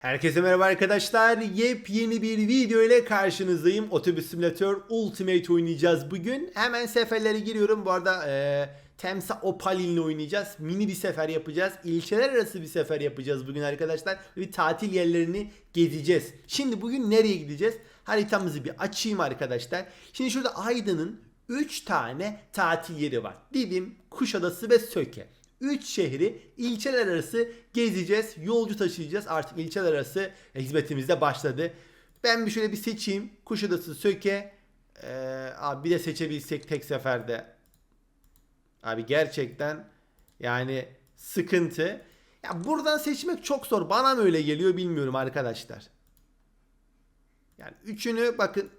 Herkese merhaba arkadaşlar. Yepyeni bir video ile karşınızdayım. Otobüs Simülatör Ultimate oynayacağız bugün. Hemen seferlere giriyorum. Bu arada e, Temsa Opal ile oynayacağız. Mini bir sefer yapacağız. İlçeler arası bir sefer yapacağız bugün arkadaşlar. Bir tatil yerlerini gezeceğiz. Şimdi bugün nereye gideceğiz? Haritamızı bir açayım arkadaşlar. Şimdi şurada Aydın'ın 3 tane tatil yeri var. Didim, Kuşadası ve Söke. 3 şehri ilçeler arası gezeceğiz. Yolcu taşıyacağız. Artık ilçeler arası hizmetimiz de başladı. Ben bir şöyle bir seçeyim. Kuşadası, Söke. Ee, abi bir de seçebilsek tek seferde. Abi gerçekten yani sıkıntı. Ya buradan seçmek çok zor. Bana mı öyle geliyor bilmiyorum arkadaşlar. Yani üçünü bakın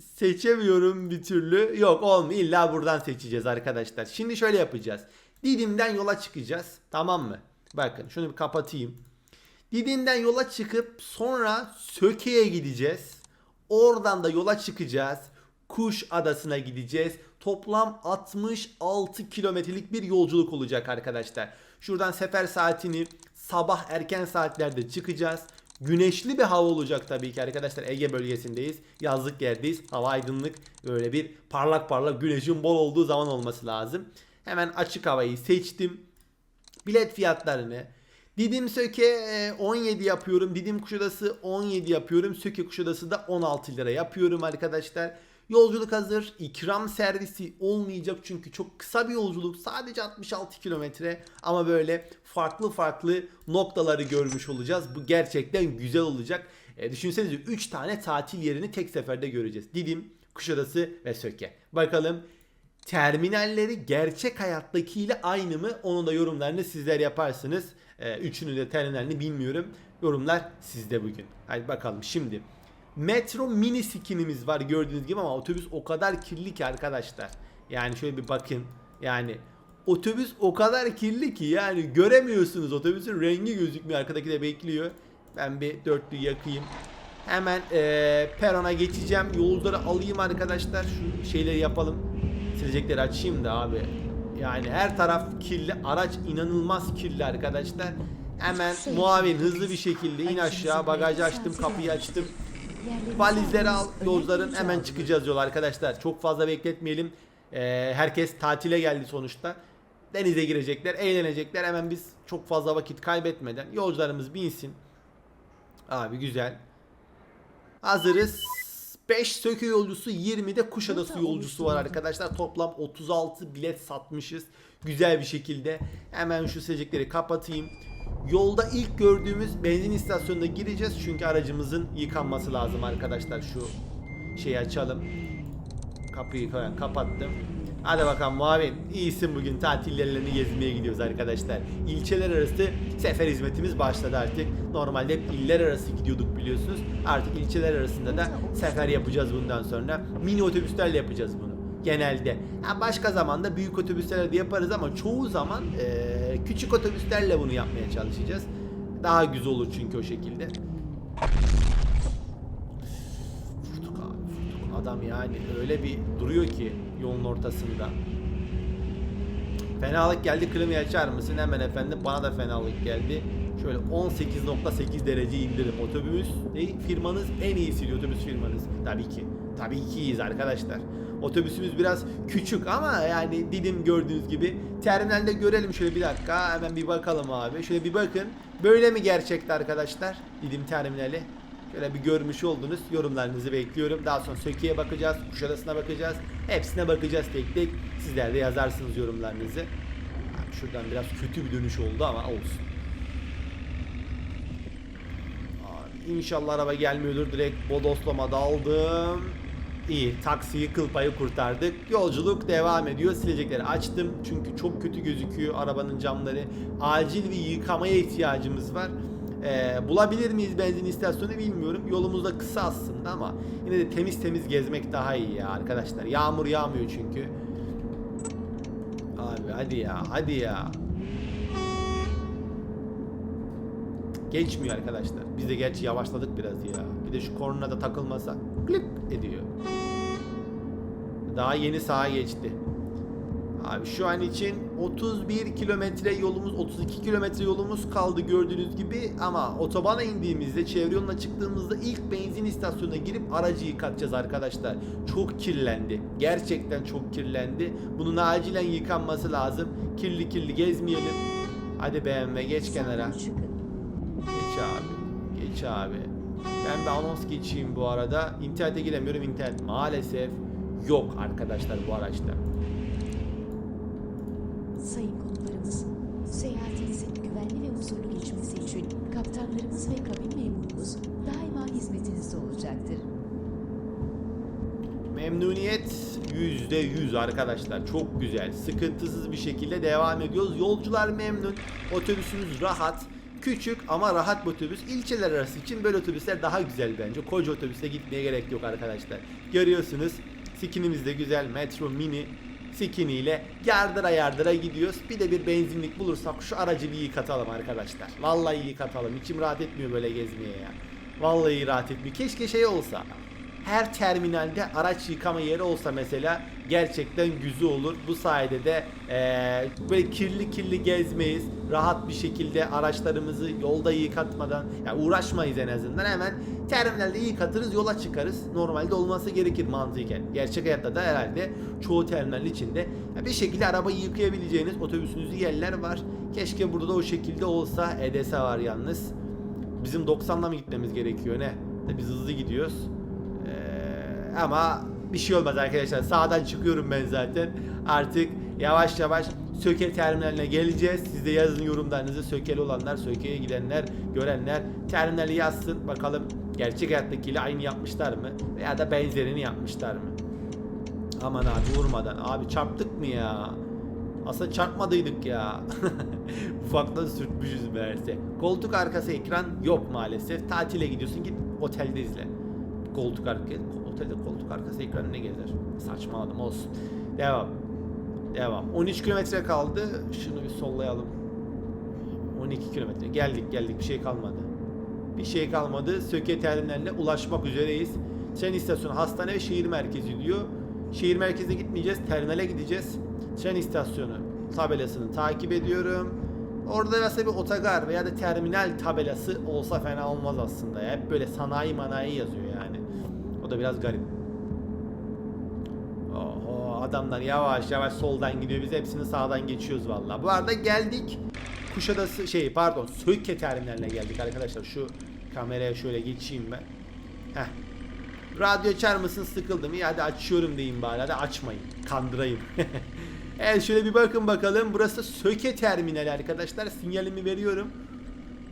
seçemiyorum bir türlü. Yok olmuyor. İlla buradan seçeceğiz arkadaşlar. Şimdi şöyle yapacağız. Didim'den yola çıkacağız. Tamam mı? Bakın şunu bir kapatayım. Didim'den yola çıkıp sonra Söke'ye gideceğiz. Oradan da yola çıkacağız. Kuş Adası'na gideceğiz. Toplam 66 kilometrelik bir yolculuk olacak arkadaşlar. Şuradan sefer saatini sabah erken saatlerde çıkacağız. Güneşli bir hava olacak tabii ki arkadaşlar. Ege bölgesindeyiz. Yazlık yerdeyiz. Hava aydınlık. Böyle bir parlak parlak güneşin bol olduğu zaman olması lazım. Hemen açık havayı seçtim. Bilet fiyatlarını Didim Söke e, 17 yapıyorum. Didim Kuşadası 17 yapıyorum. Söke Kuşadası da 16 lira yapıyorum arkadaşlar. Yolculuk hazır. İkram servisi olmayacak çünkü çok kısa bir yolculuk. Sadece 66 kilometre ama böyle farklı farklı noktaları görmüş olacağız. Bu gerçekten güzel olacak. E, düşünsenize 3 tane tatil yerini tek seferde göreceğiz. Didim, Kuşadası ve Söke. Bakalım terminalleri gerçek hayattakiyle aynı mı? Onun da yorumlarını sizler yaparsınız. Ee, üçünü de terminalini bilmiyorum. Yorumlar sizde bugün. Hadi bakalım şimdi. Metro mini skinimiz var gördüğünüz gibi ama otobüs o kadar kirli ki arkadaşlar. Yani şöyle bir bakın. Yani otobüs o kadar kirli ki yani göremiyorsunuz otobüsün rengi gözükmüyor. Arkadaki de bekliyor. Ben bir dörtlü yakayım. Hemen eee perona geçeceğim. Yolcuları alayım arkadaşlar. Şu şeyleri yapalım. Silecekleri açayım da abi. Yani her taraf kirli. Araç inanılmaz kirli arkadaşlar. Hemen muavin hızlı bir şekilde in aşağı. Bagajı açtım, kapıyı açtım. Valizleri al yolcuların hemen çıkacağız yol arkadaşlar. Çok fazla bekletmeyelim. Ee, herkes tatile geldi sonuçta. Denize girecekler, eğlenecekler. Hemen biz çok fazla vakit kaybetmeden yolcularımız binsin. Abi güzel. Hazırız. 5 sökü yolcusu 20 de Kuşadası yolcusu var arkadaşlar. Toplam 36 bilet satmışız. Güzel bir şekilde. Hemen şu silecekleri kapatayım. Yolda ilk gördüğümüz benzin istasyonuna gireceğiz. Çünkü aracımızın yıkanması lazım arkadaşlar. Şu şeyi açalım. Kapıyı kapattım. Hadi bakalım muavin. İyisin bugün tatil yerlerini gezmeye gidiyoruz arkadaşlar. İlçeler arası sefer hizmetimiz başladı artık. Normalde hep iller arası gidiyorduk biliyorsunuz. Artık ilçeler arasında da sefer yapacağız bundan sonra. Mini otobüslerle yapacağız bunu. Genelde. Ha başka zamanda büyük otobüslerle de yaparız ama çoğu zaman eee, küçük otobüslerle bunu yapmaya çalışacağız. Daha güzel olur çünkü o şekilde. Vurduk abi vurduk. Adam yani öyle bir duruyor ki yolun ortasında. Fenalık geldi klimayı açar mısın? Hemen efendim bana da fenalık geldi. Şöyle 18.8 derece indirim. Otobüs ne? Firmanız en iyisi otobüs firmanız. Tabii ki. Tabii ki iyiyiz arkadaşlar. Otobüsümüz biraz küçük ama yani Didim gördüğünüz gibi. Terminalde görelim şöyle bir dakika. Hemen bir bakalım abi. Şöyle bir bakın. Böyle mi gerçekte arkadaşlar? Didim terminali. Şöyle bir görmüş oldunuz. Yorumlarınızı bekliyorum. Daha sonra Söke'ye bakacağız. Kuşadası'na bakacağız. Hepsine bakacağız tek tek. Sizler de yazarsınız yorumlarınızı. Şuradan biraz kötü bir dönüş oldu ama olsun. Abi inşallah araba gelmiyordur. Direkt bodoslama daldım. İyi. Taksiyi kıl payı kurtardık. Yolculuk devam ediyor. Silecekleri açtım. Çünkü çok kötü gözüküyor arabanın camları. Acil bir yıkamaya ihtiyacımız var. Ee, bulabilir miyiz benzin istasyonu bilmiyorum. Yolumuz da kısa aslında ama yine de temiz temiz gezmek daha iyi ya arkadaşlar. Yağmur yağmıyor çünkü. Abi hadi ya hadi ya. Geçmiyor arkadaşlar. Biz de gerçi yavaşladık biraz ya. Bir de şu kornada da takılmasa klik ediyor. Daha yeni sağa geçti. Abi şu an için 31 kilometre yolumuz, 32 kilometre yolumuz kaldı gördüğünüz gibi ama otobana indiğimizde, çevre yoluna çıktığımızda ilk benzin istasyonuna girip aracı yıkatacağız arkadaşlar. Çok kirlendi. Gerçekten çok kirlendi. Bunun acilen yıkanması lazım. Kirli kirli gezmeyelim. Hadi BMW geç kenara. Geç abi. Geç abi. Ben bir anons geçeyim bu arada. İnternete giremiyorum. İnternet maalesef yok arkadaşlar bu araçta. Sayın konuklarımız, seyahatinizin güvenli ve huzurlu geçmesi için kaptanlarımız ve kabin memurumuz daima hizmetinizde olacaktır. Memnuniyet %100 arkadaşlar. Çok güzel. Sıkıntısız bir şekilde devam ediyoruz. Yolcular memnun. Otobüsümüz rahat. Küçük ama rahat bir otobüs. İlçeler arası için böyle otobüsler daha güzel bence. Koca otobüste gitmeye gerek yok arkadaşlar. Görüyorsunuz. Skinimiz de güzel. Metro Mini Skinny ile yardıra yardıra gidiyoruz. Bir de bir benzinlik bulursak şu aracı bir yıkatalım arkadaşlar. Vallahi yıkatalım. İçim rahat etmiyor böyle gezmeye ya. Vallahi rahat etmiyor. Keşke şey olsa her terminalde araç yıkama yeri olsa mesela gerçekten güzel olur. Bu sayede de eee, böyle kirli kirli gezmeyiz. Rahat bir şekilde araçlarımızı yolda yıkatmadan yani uğraşmayız en azından hemen terminalde yıkatırız yola çıkarız. Normalde olması gerekir mantıken. Gerçek hayatta da herhalde çoğu terminal içinde bir şekilde arabayı yıkayabileceğiniz otobüsünüzü yerler var. Keşke burada da o şekilde olsa. EDS var yalnız. Bizim 90'la mı gitmemiz gerekiyor ne? Biz hızlı gidiyoruz. Ee, ama bir şey olmaz arkadaşlar. Sağdan çıkıyorum ben zaten. Artık yavaş yavaş Söke terminaline geleceğiz. Siz de yazın yorumlarınızı Söke'li olanlar, Söke'ye gidenler, görenler terminali yazsın. Bakalım gerçek hayattakiyle aynı yapmışlar mı? Veya da benzerini yapmışlar mı? Aman abi vurmadan. Abi çarptık mı ya? Aslında çarpmadıydık ya. Ufaktan sürtmüşüz meğerse. Koltuk arkası ekran yok maalesef. Tatile gidiyorsun git otelde izle. Koltuk arkası, otelde koltuk arkası ekranı ne gezer? Saçmaladım olsun. Devam. Devam. 13 kilometre kaldı. Şunu bir sollayalım. 12 kilometre. Geldik geldik bir şey kalmadı. Bir şey kalmadı. Söke terminaline ulaşmak üzereyiz. Tren istasyonu, hastane ve şehir merkezi diyor. Şehir merkezine gitmeyeceğiz. Terminale gideceğiz. Tren istasyonu tabelasını takip ediyorum. Orada mesela bir otogar veya da terminal tabelası olsa fena olmaz aslında. ya. Hep böyle sanayi manayi yazıyor O da biraz garip. Oho adamlar yavaş yavaş soldan gidiyor. Biz hepsini sağdan geçiyoruz vallahi. Bu arada geldik. Kuşadası şey pardon Söke terminaline geldik arkadaşlar. Şu kameraya şöyle geçeyim ben. Heh. Radyo açar mısın sıkıldım. İyi hadi açıyorum diyeyim bari. Hadi açmayın. Kandırayım. evet şöyle bir bakın bakalım. Burası Söke terminali arkadaşlar. Sinyalimi veriyorum.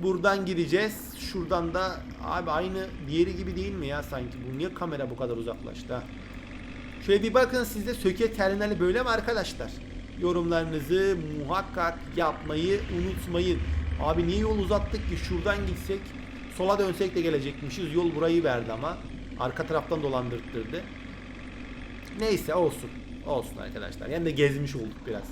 Buradan gideceğiz. Şuradan da abi aynı diğeri gibi değil mi ya sanki? Bu niye kamera bu kadar uzaklaştı? Şöyle bir bakın sizde Söke terminali böyle mi arkadaşlar? Yorumlarınızı muhakkak yapmayı unutmayın. Abi niye yol uzattık ki? Şuradan gitsek sola dönsek de gelecekmişiz. Yol burayı verdi ama. Arka taraftan dolandırttırdı. Neyse olsun. Olsun arkadaşlar. Yani de gezmiş olduk biraz.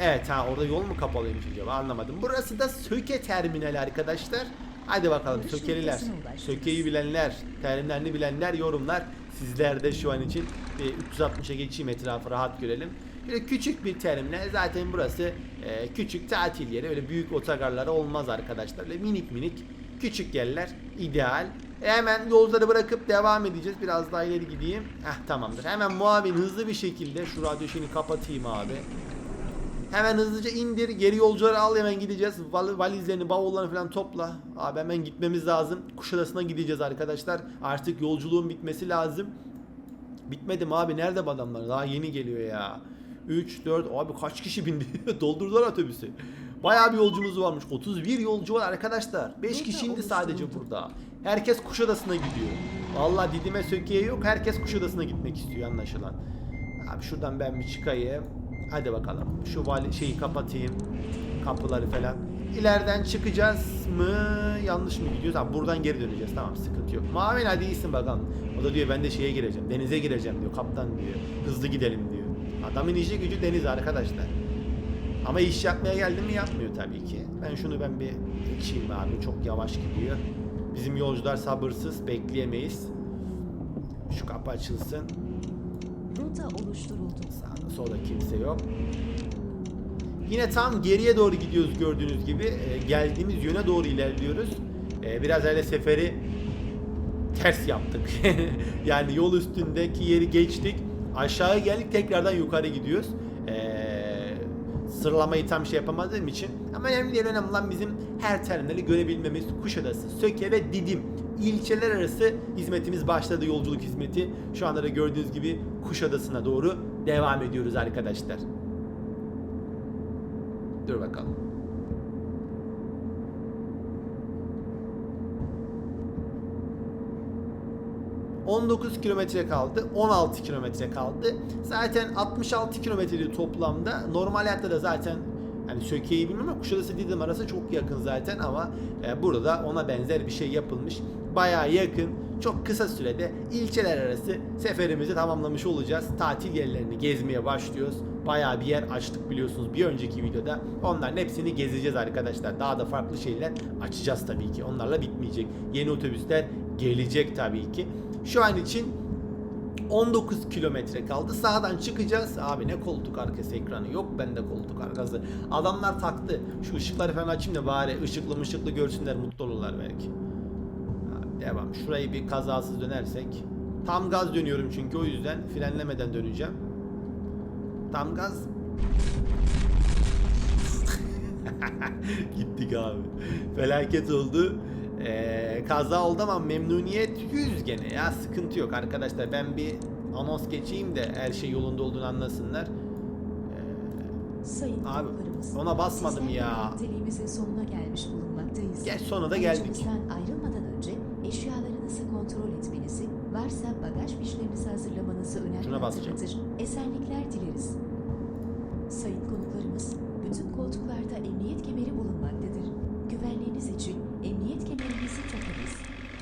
Evet ha orada yol mu kapalıymış acaba anlamadım. Burası da Söke terminali arkadaşlar. Hadi bakalım Sökeliler. Söke'yi bilenler, terminalini bilenler yorumlar. Sizler de şu an için bir 360'a geçeyim etrafı rahat görelim. Böyle küçük bir terminal. Zaten burası e, küçük tatil yeri. Öyle büyük otogarları olmaz arkadaşlar. Böyle minik minik küçük yerler ideal. E, hemen yolları bırakıp devam edeceğiz. Biraz daha ileri gideyim. Heh tamamdır. Hemen muavin hızlı bir şekilde şu radyo kapatayım abi. Hemen hızlıca indir. Geri yolcuları al hemen gideceğiz. Val- valizlerini, bavullarını falan topla. Abi hemen gitmemiz lazım. Kuşadası'na gideceğiz arkadaşlar. Artık yolculuğun bitmesi lazım. Bitmedi mi abi? Nerede bu adamlar? Daha yeni geliyor ya. 3, 4, abi kaç kişi bindi? Doldurdular otobüsü. Bayağı bir yolcumuz varmış. 31 yolcu var arkadaşlar. 5 Burada kişi indi sadece burada. Herkes Kuşadası'na gidiyor. Vallahi Didim'e Söke'ye yok. Herkes Kuşadası'na gitmek istiyor anlaşılan. Abi şuradan ben bir çıkayım. Hadi bakalım. Şu vali şeyi kapatayım. Kapıları falan. İleriden çıkacağız mı? Yanlış mı gidiyoruz? Abi buradan geri döneceğiz. Tamam sıkıntı yok. Mavin hadi iyisin bakalım. O da diyor ben de şeye gireceğim. Denize gireceğim diyor. Kaptan diyor. Hızlı gidelim diyor. Adamın işi gücü deniz arkadaşlar. Ama iş yapmaya geldi mi yapmıyor tabii ki. Ben şunu ben bir geçeyim abi. Çok yavaş gidiyor. Bizim yolcular sabırsız. Bekleyemeyiz. Şu kapı açılsın. rota oluşturuldu. Sağda solda kimse yok. Yine tam geriye doğru gidiyoruz gördüğünüz gibi. Ee, geldiğimiz yöne doğru ilerliyoruz. Ee, biraz öyle seferi ters yaptık. yani yol üstündeki yeri geçtik. Aşağı geldik tekrardan yukarı gidiyoruz. Ee, sıralamayı tam şey yapamadığım için. Ama önemli değil önemli olan bizim her terminali görebilmemiz. Kuşadası, Söke ve Didim ilçeler arası hizmetimiz başladı yolculuk hizmeti. Şu anda da gördüğünüz gibi Kuşadası'na doğru devam ediyoruz arkadaşlar. Dur bakalım. ...19 kilometre kaldı, 16 kilometre kaldı. Zaten 66 kilometreli toplamda. Normal hayatta da zaten... ...hani Söke'yi bilmiyorum ama Kuşadası Didim arası çok yakın zaten ama... e, ...burada ona benzer bir şey yapılmış. Bayağı yakın, çok kısa sürede ilçeler arası seferimizi tamamlamış olacağız. Tatil yerlerini gezmeye başlıyoruz. Bayağı bir yer açtık biliyorsunuz bir önceki videoda. Onların hepsini gezeceğiz arkadaşlar. Daha da farklı şeyler açacağız tabii ki. Onlarla bitmeyecek. Yeni otobüsler gelecek tabii ki. Şu an için 19 kilometre kaldı. Sağdan çıkacağız. Abi ne koltuk arkası ekranı yok bende koltuk arkası. Adamlar taktı. Şu ışıkları falan açayım da bari ışıklı mışıklı görsünler mutlu olurlar belki. Devam. Şurayı bir kazasız dönersek. Tam gaz dönüyorum çünkü o yüzden frenlemeden döneceğim. Tam gaz. Gittik abi. Felaket oldu. Ee, kaza oldu ama memnuniyet 100 gene ya sıkıntı yok arkadaşlar ben bir anons geçeyim de her şey yolunda olduğunu anlasınlar. Sayın Abi, ona basmadım ya. sonuna gelmiş bulunmaktayız. Geç sonra da geldik. Eşyalarınızı kontrol etmenizi, varsa bagaj fişlerinizi hazırlamanızı Şuna basacağım. önermektedir. Esenlikler dileriz. Sayın konuklarımız, bütün koltuklarda emniyet kemeri bulunmaktadır. Güvenliğiniz için emniyet kemerinizi takınız.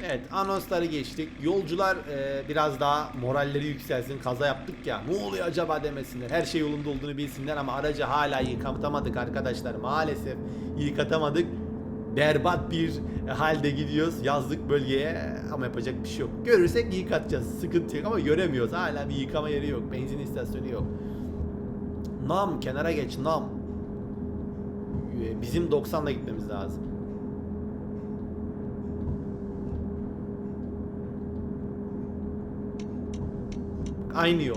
Evet anonsları geçtik. Yolcular e, biraz daha moralleri yükselsin. Kaza yaptık ya ne oluyor acaba demesinler. Her şey yolunda olduğunu bilsinler ama aracı hala yıkatamadık arkadaşlar. Maalesef yıkatamadık. Berbat bir halde gidiyoruz yazlık bölgeye ama yapacak bir şey yok. Görürsek yıkatacağız. Sıkıntı yok ama göremiyoruz. Hala bir yıkama yeri yok. Benzin istasyonu yok. Nam kenara geç nam. E, Bizim 90'la gitmemiz lazım. Aynı yol.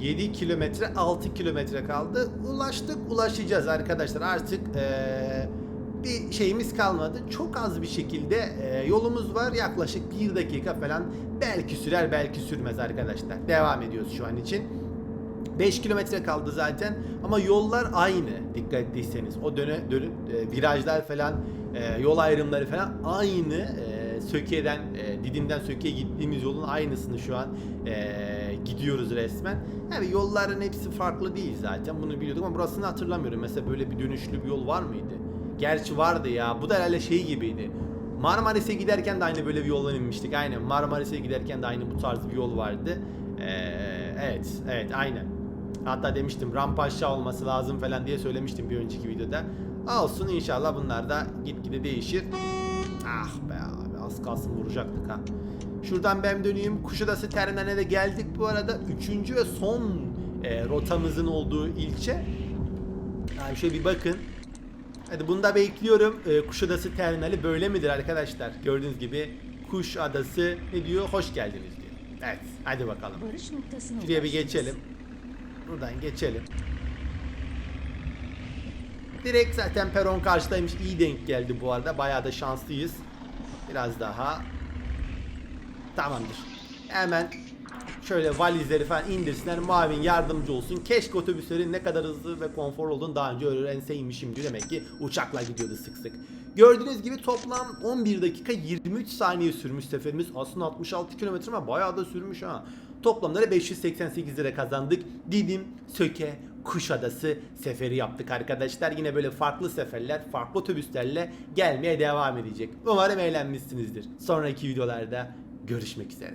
...7 kilometre 6 kilometre kaldı. Ulaştık ulaşacağız arkadaşlar. Artık eee, bir şeyimiz kalmadı. Çok az bir şekilde eee, yolumuz var. Yaklaşık 1 dakika falan. Belki sürer belki sürmez arkadaşlar. Devam ediyoruz şu an için. 5 kilometre kaldı zaten ama yollar aynı dikkat ettiyseniz. O döne dönüp e, virajlar falan e, yol ayrımları falan aynı. E, Söke'den e, Didim'den Söke'ye gittiğimiz yolun aynısını şu an e, gidiyoruz resmen. Yani yolların hepsi farklı değil zaten. Bunu biliyorduk ama burasını hatırlamıyorum. Mesela böyle bir dönüşlü bir yol var mıydı? Gerçi vardı ya. Bu da herhalde şey gibiydi. Marmaris'e giderken de aynı böyle bir yoldan inmiştik. Aynen. Marmaris'e giderken de aynı bu tarz bir yol vardı. Ee, evet, evet aynen. Hatta demiştim rampa aşağı olması lazım falan diye söylemiştim bir önceki videoda. Olsun inşallah bunlar da gitgide değişir. Ah be abi az kalsın vuracaktık ha. Şuradan ben döneyim. Kuşadası terminaline de geldik bu arada. Üçüncü ve son e, rotamızın olduğu ilçe. Yani şöyle bir bakın. Hadi bunu da bekliyorum. Ee, Kuşadası terminali böyle midir arkadaşlar? Gördüğünüz gibi Kuşadası ne diyor? Hoş geldiniz diyor. Evet hadi bakalım. Varış noktasına Şuraya bir geçelim. Buradan geçelim. Direkt zaten peron karşıdaymış. İyi denk geldi bu arada. Bayağı da şanslıyız. Biraz daha. Tamamdır. Hemen şöyle valizleri falan indirsinler. Mavin yardımcı olsun. Keşke otobüslerin ne kadar hızlı ve konfor olduğunu daha önce öğrenseymişim diyor. Demek ki uçakla gidiyordu sık sık. Gördüğünüz gibi toplam 11 dakika 23 saniye sürmüş seferimiz. Aslında 66 kilometre ama bayağı da sürmüş ha. Toplamda da 588 lira kazandık. Didim, Söke, Kuşadası seferi yaptık arkadaşlar. Yine böyle farklı seferler, farklı otobüslerle gelmeye devam edecek. Umarım eğlenmişsinizdir. Sonraki videolarda görüşmek üzere.